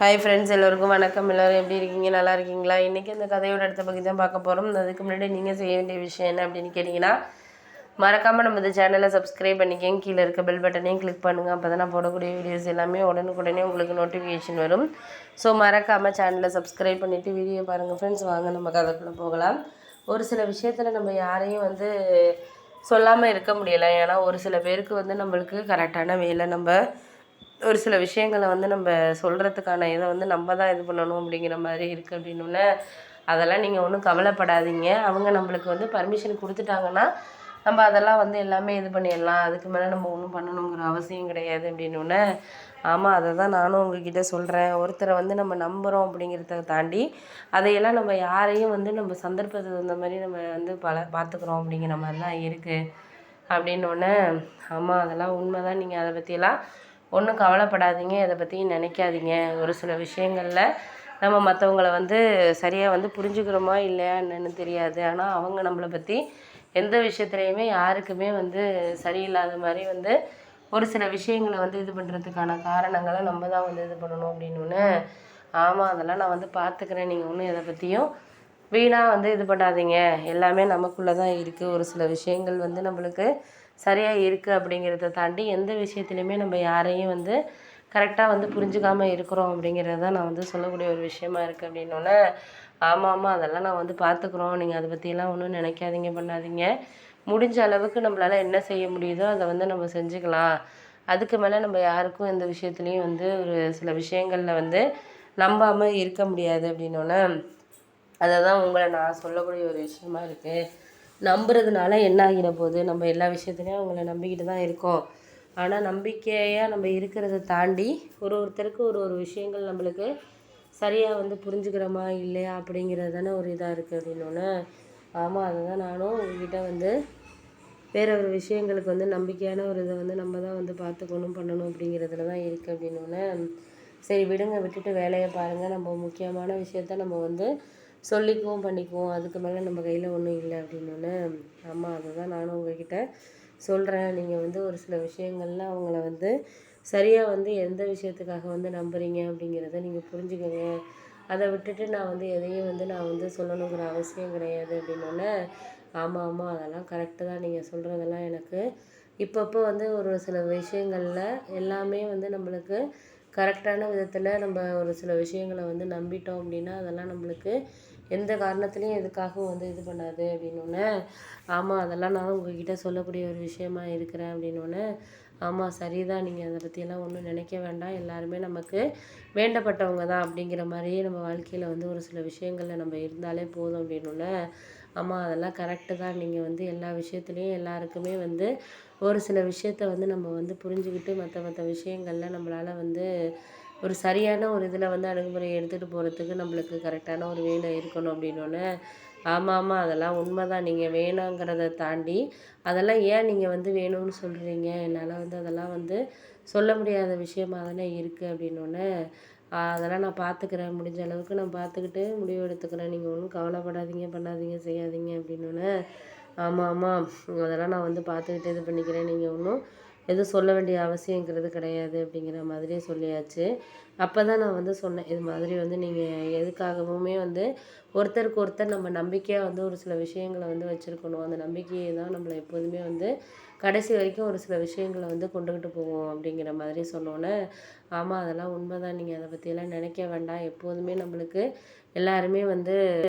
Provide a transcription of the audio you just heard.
Hi friends எல்லோருக்கும் வணக்கம். எல்லோரும் எப்படி இருக்கீங்க? நல்லா இருக்கீங்களா? இன்றைக்கி அந்த கதையோட அடுத்த பகுதி தான் பார்க்க போகிறோம் அதுக்கு முன்னாடி நீங்கள் செய்ய வேண்டிய விஷயம் என்ன அப்படின்னு கேட்டிங்கன்னா மறக்காமல் நம்ம இந்த சேனலை சப்ஸ்கிரைப் பண்ணிக்கங்க. கீழே இருக்க பெல் பட்டனையும் கிளிக் பண்ணுங்கள் அப்போ தான் நான் போடக்கூடிய வீடியோஸ் எல்லாமே உடனுக்குடனே உங்களுக்கு நோட்டிஃபிகேஷன் வரும். ஸோ மறக்காமல் சேனலை சப்ஸ்கிரைப் பண்ணிவிட்டு வீடியோ பாருங்கள் ஃப்ரெண்ட்ஸ் வாங்க நம்ம கதைக்குள்ளே போகலாம். ஒரு சில விஷயத்தில் நம்ம யாரையும் வந்து சொல்லாமல் இருக்க முடியலை. ஏன்னா ஒரு சில பேருக்கு வந்து நம்மளுக்கு கரெக்டான வேலை நம்ம ஒரு சில விஷயங்களை வந்து நம்ம சொல்கிறதுக்கான இதை வந்து நம்ம தான் இது பண்ணணும் அப்படிங்கிற மாதிரி இருக்குது அப்படின்னோடனே அதெல்லாம் நீங்கள் ஒன்றும் கவலைப்படாதீங்க. அவங்க நம்மளுக்கு வந்து பர்மிஷன் கொடுத்துட்டாங்கன்னா நம்ம அதெல்லாம் வந்து எல்லாமே இது பண்ணிடலாம். அதுக்கு மேலே நம்ம ஒன்றும் பண்ணணுங்கிற அவசியம் கிடையாது அப்படின்னோடனே ஆமாம் அதை தான் நானும் உங்ககிட்ட சொல்கிறேன் ஒருத்தரை வந்து நம்ம நம்புகிறோம் அப்படிங்கிறத தாண்டி அதையெல்லாம் நம்ம யாரையும் வந்து நம்ம சந்தர்ப்பத்தை தகுந்த மாதிரி நம்ம வந்து பல பார்த்துக்குறோம் அப்படிங்கிற மாதிரி தான் இருக்குது அப்படின்னோடனே ஆமாம் அதெல்லாம் உண்மை தான் நீங்கள் அதை பற்றியெல்லாம் ஒன்றும் கவலைப்படாதீங்க இதை பற்றி நினைக்காதீங்க. ஒரு சில விஷயங்களில் நம்ம மற்றவங்கள வந்து சரியாக வந்து புரிஞ்சுக்கிறோமா இல்லையா என்னன்னு தெரியாது. ஆனால் அவங்க நம்மளை பற்றி எந்த விஷயத்துலையுமே யாருக்குமே வந்து சரியில்லாத மாதிரி வந்து ஒரு சில விஷயங்களை வந்து இது பண்ணுறதுக்கான காரணங்களை நம்ம தான் வந்து இது பண்ணணும் அப்படின்னு ஆமாம் அதெல்லாம் நான் வந்து பார்த்துக்கிறேன். நீங்கள் ஒன்றும் எதை பற்றியும் வீணாக வந்து இது பண்ணாதீங்க. எல்லாமே நமக்குள்ளே தான் இருக்குது ஒரு சில விஷயங்கள் வந்து நம்மளுக்கு சரியாக இருக்குது அப்படிங்கிறத தாண்டி எந்த விஷயத்துலையுமே நம்ம யாரையும் வந்து கரெக்டாக வந்து புரிஞ்சுக்காமல் இருக்கிறோம் அப்படிங்கிறது தான் நான் வந்து சொல்லக்கூடிய ஒரு விஷயமா இருக்குது அப்படின்னோடனே ஆமாம் ஆமாம் அதெல்லாம் நான் வந்து பார்த்துக்குறோம் நீங்கள் அதை பற்றியெல்லாம் ஒன்றும் நினைக்காதீங்க பண்ணாதீங்க. முடிஞ்ச அளவுக்கு நம்மளால் என்ன செய்ய முடியுதோ அதை வந்து நம்ம செஞ்சுக்கலாம். அதுக்கு மேலே நம்ம யாருக்கும் எந்த விஷயத்துலையும் வந்து ஒரு சில விஷயங்களில் வந்து நம்பாமல் இருக்க முடியாது அப்படின்னோடனே அதை தான் உங்களை நான் சொல்லக்கூடிய ஒரு விஷயமா இருக்குது நம்புறதுனால என்ன ஆகிற போது நம்ம எல்லா விஷயத்துலையும் அவங்கள நம்பிக்கிட்டு தான் இருக்கோம். ஆனால் நம்பிக்கையாக நம்ம இருக்கிறத தாண்டி ஒரு ஒருத்தருக்கு ஒரு ஒரு விஷயங்கள் நம்மளுக்கு சரியாக வந்து புரிஞ்சுக்கிறோமா இல்லையா அப்படிங்கிறது தானே ஒரு இதாக இருக்குது அப்படின்னோடனே ஆமாம் அதை தான் நானும் உங்ககிட்ட வந்து வேற ஒரு விஷயங்களுக்கு வந்து நம்பிக்கையான ஒரு இதை வந்து நம்ம தான் வந்து பார்த்துக்கணும் பண்ணணும் அப்படிங்கிறதுல தான் இருக்குது அப்படின்னோடனே சரி விடுங்க விட்டுட்டு வேலையை பாருங்கள் நம்ம முக்கியமான விஷயத்த நம்ம வந்து சொல்லிக்குவோம் பண்ணிக்குவோம். அதுக்கு மேலே நம்ம கையில் ஒன்றும் இல்லை அப்படின்னோடனே ஆமாம் அதை தான் நானும் உங்ககிட்ட சொல்கிறேன் நீங்கள் வந்து ஒரு சில விஷயங்கள்ல அவங்கள வந்து சரியாக வந்து எந்த விஷயத்துக்காக வந்து நம்புகிறீங்க அப்படிங்கிறத நீங்கள் புரிஞ்சுக்கோங்க. அதை விட்டுட்டு நான் வந்து எதையும் வந்து நான் வந்து சொல்லணுங்கிற அவசியம் கிடையாது அப்படின்னோடனே ஆமாம் ஆமாம் அதெல்லாம் கரெக்டு தான் நீங்கள் சொல்கிறதெல்லாம் எனக்கு. இப்பப்போ வந்து ஒரு சில விஷயங்களில் எல்லாமே வந்து நம்மளுக்கு கரெக்டான விதத்தில் நம்ம ஒரு சில விஷயங்களை வந்து நம்பிட்டோம் அப்படின்னா அதெல்லாம் நம்மளுக்கு எந்த காரணத்துலேயும் எதுக்காகவும் வந்து இது பண்ணாது அப்படின்னோடனே ஆமாம் அதெல்லாம் நான் உங்ககிட்ட சொல்லக்கூடிய ஒரு விஷயமா இருக்கிறேன் அப்படின்னோடனே ஆமாம் சரிதான் நீங்கள் அதை பற்றியெல்லாம் ஒன்றும் நினைக்க வேண்டாம். எல்லாருமே நமக்கு வேண்டப்பட்டவங்க தான் அப்படிங்கிற மாதிரியே நம்ம வாழ்க்கையில் வந்து ஒரு சில விஷயங்களில் நம்ம இருந்தாலே போதும் அப்படின்னோடனே ஆமாம் அதெல்லாம் கரெக்டு தான். நீங்கள் வந்து எல்லா விஷயத்துலேயும் எல்லாருக்குமே வந்து ஒரு சில விஷயத்த வந்து நம்ம வந்து புரிஞ்சுக்கிட்டு மற்ற மற்ற விஷயங்களில் நம்மளால் வந்து ஒரு சரியான ஒரு இதில் வந்து அணுகுமுறையை எடுத்துகிட்டு போகிறதுக்கு நம்மளுக்கு கரெக்டான ஒரு வேலை இருக்கணும் அப்படின்னோடனே ஆமாம் ஆமாம் அதெல்லாம் உண்மை தான் நீங்கள் வேணாங்கிறத தாண்டி அதெல்லாம் ஏன் நீங்கள் வந்து வேணும்னு சொல்கிறீங்க என்னால் வந்து அதெல்லாம் வந்து சொல்ல முடியாத விஷயமா தானே இருக்குது அப்படின்னோடனே அதெல்லாம் நான் பார்த்துக்கிறேன் முடிஞ்ச அளவுக்கு நான் பார்த்துக்கிட்டு முடிவு எடுத்துக்கிறேன். நீங்கள் ஒன்றும் கவலைப்படாதீங்க பண்ணாதீங்க செய்யாதீங்க அப்படின்னோடனே ஆமாம் ஆமாம் அதெல்லாம் நான் வந்து பார்த்துக்கிட்டு இது பண்ணிக்கிறேன். நீங்கள் ஒன்றும் எதுவும் சொல்ல வேண்டிய அவசியங்கிறது கிடையாது அப்படிங்கிற மாதிரியே சொல்லியாச்சு. அப்போ தான் நான் வந்து சொன்னேன் இது மாதிரி வந்து நீங்கள் எதுக்காகவுமே வந்து ஒருத்தருக்கு ஒருத்தர் நம்ம நம்பிக்கையாக வந்து ஒரு சில விஷயங்களை வந்து வச்சுருக்கணும். அந்த நம்பிக்கையை தான் நம்மளை எப்போதுமே வந்து கடைசி வரைக்கும் ஒரு சில விஷயங்களை வந்து கொண்டுக்கிட்டு போவோம் அப்படிங்கிற மாதிரி சொன்னோன்னே ஆமாம் அதெல்லாம் உண்மை தான் நீங்கள் அதை பற்றியெல்லாம் நினைக்க வேண்டாம். எப்போதுமே நம்மளுக்கு எல்லாருமே வந்து